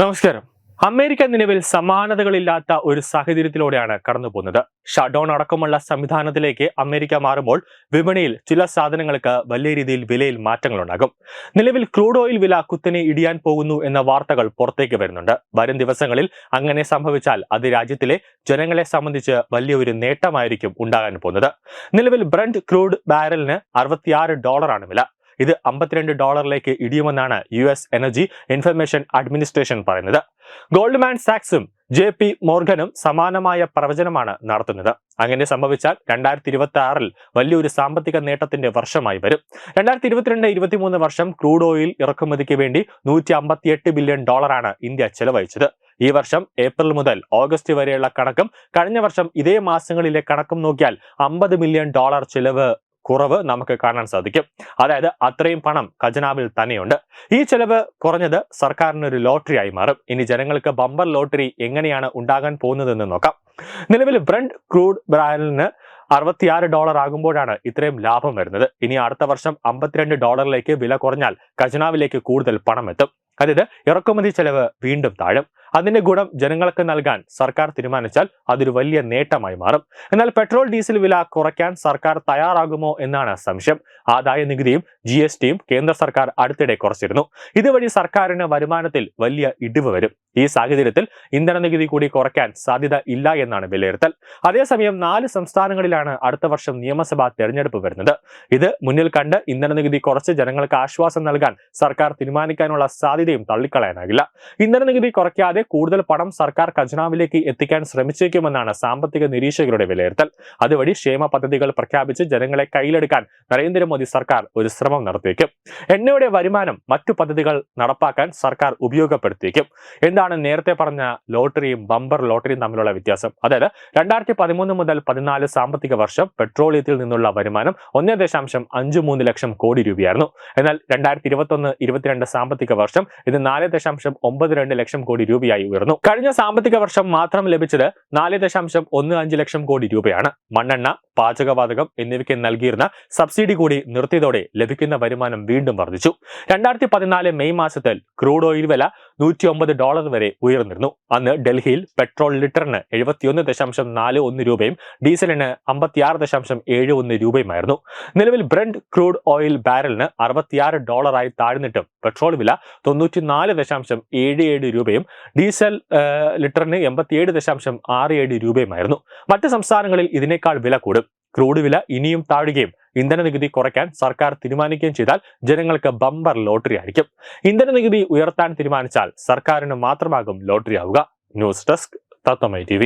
നമസ്കാരം. അമേരിക്ക നിലവിൽ സമാനതകളില്ലാത്ത ഒരു സാഹചര്യത്തിലൂടെയാണ് കടന്നുപോകുന്നത്. ഷട്ട് ഡൗൺ അടക്കമുള്ള സംവിധാനത്തിലേക്ക് അമേരിക്ക മാറുമ്പോൾ വിപണിയിൽ ചില സാധനങ്ങൾക്ക് വലിയ രീതിയിൽ വിലയിൽ മാറ്റങ്ങളുണ്ടാകും. നിലവിൽ ക്രൂഡ് ഓയിൽ വില കുത്തനെ ഇടിയാൻ പോകുന്നു എന്ന വാർത്തകൾ പുറത്തേക്ക് വരുന്നുണ്ട്. വരും ദിവസങ്ങളിൽ അങ്ങനെ സംഭവിച്ചാൽ അത് രാജ്യത്തിലെ ജനങ്ങളെ സംബന്ധിച്ച് വലിയൊരു നേട്ടമായിരിക്കും ഉണ്ടാകാൻ പോകുന്നത്. നിലവിൽ ബ്രണ്ട് ക്രൂഡ് ബാരലിന് അറുപത്തിയാറ് ഡോളറാണ് വില. ഇത് അമ്പത്തിരണ്ട് ഡോളറിലേക്ക് ഇടിയുമെന്നാണ് U S energy information administration പറയുന്നത്. ഗോൾഡ്മാൻ സാക്സും ജെ പി മോർഗനും സമാനമായ പ്രവചനമാണ് നടത്തുന്നത്. അങ്ങനെ സംഭവിച്ചാൽ രണ്ടായിരത്തി ഇരുപത്തി ആറിൽ വലിയൊരു സാമ്പത്തിക നേട്ടത്തിന്റെ വർഷമായി വരും. രണ്ടായിരത്തി ഇരുപത്തിരണ്ട് ഇരുപത്തിമൂന്ന് വർഷം ക്രൂഡ് ഓയിൽ ഇറക്കുമതിക്ക് വേണ്ടി നൂറ്റി അമ്പത്തിയെട്ട് ബില്യൺ ഡോളറാണ് ഇന്ത്യ ചെലവഴിച്ചത്. ഈ വർഷം ഏപ്രിൽ മുതൽ ഓഗസ്റ്റ് വരെയുള്ള കണക്കും കഴിഞ്ഞ വർഷം ഇതേ മാസങ്ങളിലെ കണക്കും നോക്കിയാൽ അമ്പത് മില്യൺ ഡോളർ ചെലവ് കുറവ് നമുക്ക് കാണാൻ സാധിക്കും. അതായത് അത്രയും പണം ഖജനാവിൽ തന്നെയുണ്ട്. ഈ ചെലവ് കുറഞ്ഞത് സർക്കാരിന് ഒരു ലോട്ടറി ആയി മാറും. ഇനി ജനങ്ങൾക്ക് ബമ്പർ ലോട്ടറി എങ്ങനെയാണ് ഉണ്ടാകാൻ പോകുന്നതെന്ന് നോക്കാം. നിലവിൽ ബ്രണ്ട് ക്രൂഡ് ബ്രാലിന് അറുപത്തിയാറ് ഡോളർ ആകുമ്പോഴാണ് ഇത്രയും ലാഭം വരുന്നത്. ഇനി അടുത്ത വർഷം അമ്പത്തിരണ്ട് ഡോളറിലേക്ക് വില കുറഞ്ഞാൽ ഖജനാവിലേക്ക് കൂടുതൽ പണം എത്തും. അതായത് ഇറക്കുമതി ചെലവ് വീണ്ടും താഴും. അതിന്റെ ഗുണം ജനങ്ങൾക്ക് നൽകാൻ സർക്കാർ തീരുമാനിച്ചാൽ അതൊരു വലിയ നേട്ടമായി മാറും. എന്നാൽ പെട്രോൾ ഡീസൽ വില കുറയ്ക്കാൻ സർക്കാർ തയ്യാറാകുമോ എന്നാണ് സംശയം. ആദായ നികുതിയും ജി എസ് ടിയും കേന്ദ്ര സർക്കാർ അടുത്തിടെ കുറച്ചിരുന്നു. ഇതുവഴി സർക്കാരിന് വരുമാനത്തിൽ വലിയ ഇടിവ് വരും. ഈ സാഹചര്യത്തിൽ ഇന്ധന നികുതി കൂടി കുറയ്ക്കാൻ സാധ്യത ഇല്ല എന്നാണ് വിലയിരുത്തൽ. അതേസമയം നാല് സംസ്ഥാനങ്ങളിലാണ് അടുത്ത വർഷം നിയമസഭാ തെരഞ്ഞെടുപ്പ് വരുന്നത്. ഇത് മുന്നിൽ കണ്ട് ഇന്ധന നികുതി കുറച്ച് ജനങ്ങൾക്ക് ആശ്വാസം നൽകാൻ സർക്കാർ തീരുമാനിക്കാനുള്ള സാധ്യതയും തള്ളിക്കളയാനാകില്ല. ഇന്ധന നികുതി കുറയ്ക്കാതെ കൂടുതൽ പണം സർക്കാർ ഖജനാവിലേക്ക് എത്തിക്കാൻ ശ്രമിച്ചേക്കുമെന്നാണ് സാമ്പത്തിക നിരീക്ഷകരുടെ വിലയിരുത്തൽ. അതുവഴി ക്ഷേമ പദ്ധതികൾ പ്രഖ്യാപിച്ച് ജനങ്ങളെ കയ്യിലെടുക്കാൻ നരേന്ദ്രമോദി സർക്കാർ ഒരു ശ്രമം നടത്തിയേക്കും. എണ്ണയുടെ വരുമാനം മറ്റു പദ്ധതികൾ നടപ്പാക്കാൻ സർക്കാർ ഉപയോഗപ്പെടുത്തിയേക്കും. എന്താണ് നേരത്തെ പറഞ്ഞ ലോട്ടറിയും ബമ്പർ ലോട്ടറിയും തമ്മിലുള്ള വ്യത്യാസം? അതായത് രണ്ടായിരത്തി പതിമൂന്ന് മുതൽ പതിനാല് സാമ്പത്തിക വർഷം പെട്രോളിയത്തിൽ നിന്നുള്ള വരുമാനം ഒന്നേ ദശാംശം അഞ്ച് മൂന്ന് ലക്ഷം കോടി രൂപയായിരുന്നു. എന്നാൽ രണ്ടായിരത്തി ഇരുപത്തി ഒന്ന് ഇരുപത്തിരണ്ട് സാമ്പത്തിക വർഷം ഇത് നാല് ദശാംശം ഒമ്പത് രണ്ട് ലക്ഷം കോടി രൂപയായി ഉയർന്നു. കഴിഞ്ഞ സാമ്പത്തിക വർഷം മാത്രം ലഭിച്ചത് നാല് ദശാംശം ഒന്ന് അഞ്ച് ലക്ഷം കോടി രൂപയാണ്. മണ്ണെണ്ണ പാചകവാതകം എന്നിവയ്ക്ക് നൽകിയിരുന്ന സബ്സിഡി കൂടി നിർത്തിയതോടെ ലഭിക്കുന്ന വരുമാനം വീണ്ടും വർദ്ധിച്ചു. രണ്ടായിരത്തി പതിനാല് മെയ് മാസത്തിൽ ക്രൂഡ് ഓയിൽ വില നൂറ്റി ഒമ്പത് ഡോളർ വരെ ഉയർന്നിരുന്നു. അന്ന് ഡൽഹിയിൽ പെട്രോൾ ലിറ്ററിന് എഴുപത്തിയൊന്ന് ദശാംശം നാല് ഒന്ന് രൂപയും ഡീസലിന് അമ്പത്തിയാറ് ദശാംശം ഏഴ് ഒന്ന് രൂപയുമായിരുന്നു. നിലവിൽ ബ്രണ്ട് ക്രൂഡ് ഓയിൽ ബാരലിന് അറുപത്തിയാറ് ഡോളറായി താഴ്ന്നിട്ടും പെട്രോൾ വില തൊണ്ണൂറ്റിനാല് ദശാംശം ഏഴ് ഏഴ് രൂപയും ഡീസൽ ലിറ്ററിന് എൺപത്തിയേഴ് ദശാംശം ആറ് ഏഴ് രൂപയുമായിരുന്നു. മറ്റ് സംസ്ഥാനങ്ങളിൽ ഇതിനേക്കാൾ വില കൂടും. ക്രൂഡ് വില ഇനിയും താഴുകയും ഇന്ധന നികുതി കുറയ്ക്കാൻ സർക്കാർ തീരുമാനിക്കുകയും ചെയ്താൽ ജനങ്ങൾക്ക് ബമ്പർ ലോട്ടറി ആയിരിക്കും. ഇന്ധന നികുതി ഉയർത്താൻ തീരുമാനിച്ചാൽ സർക്കാരിന് മാത്രമാകും ലോട്ടറി ആവുക. ന്യൂസ് ഡെസ്ക് തത്വമൈ ടി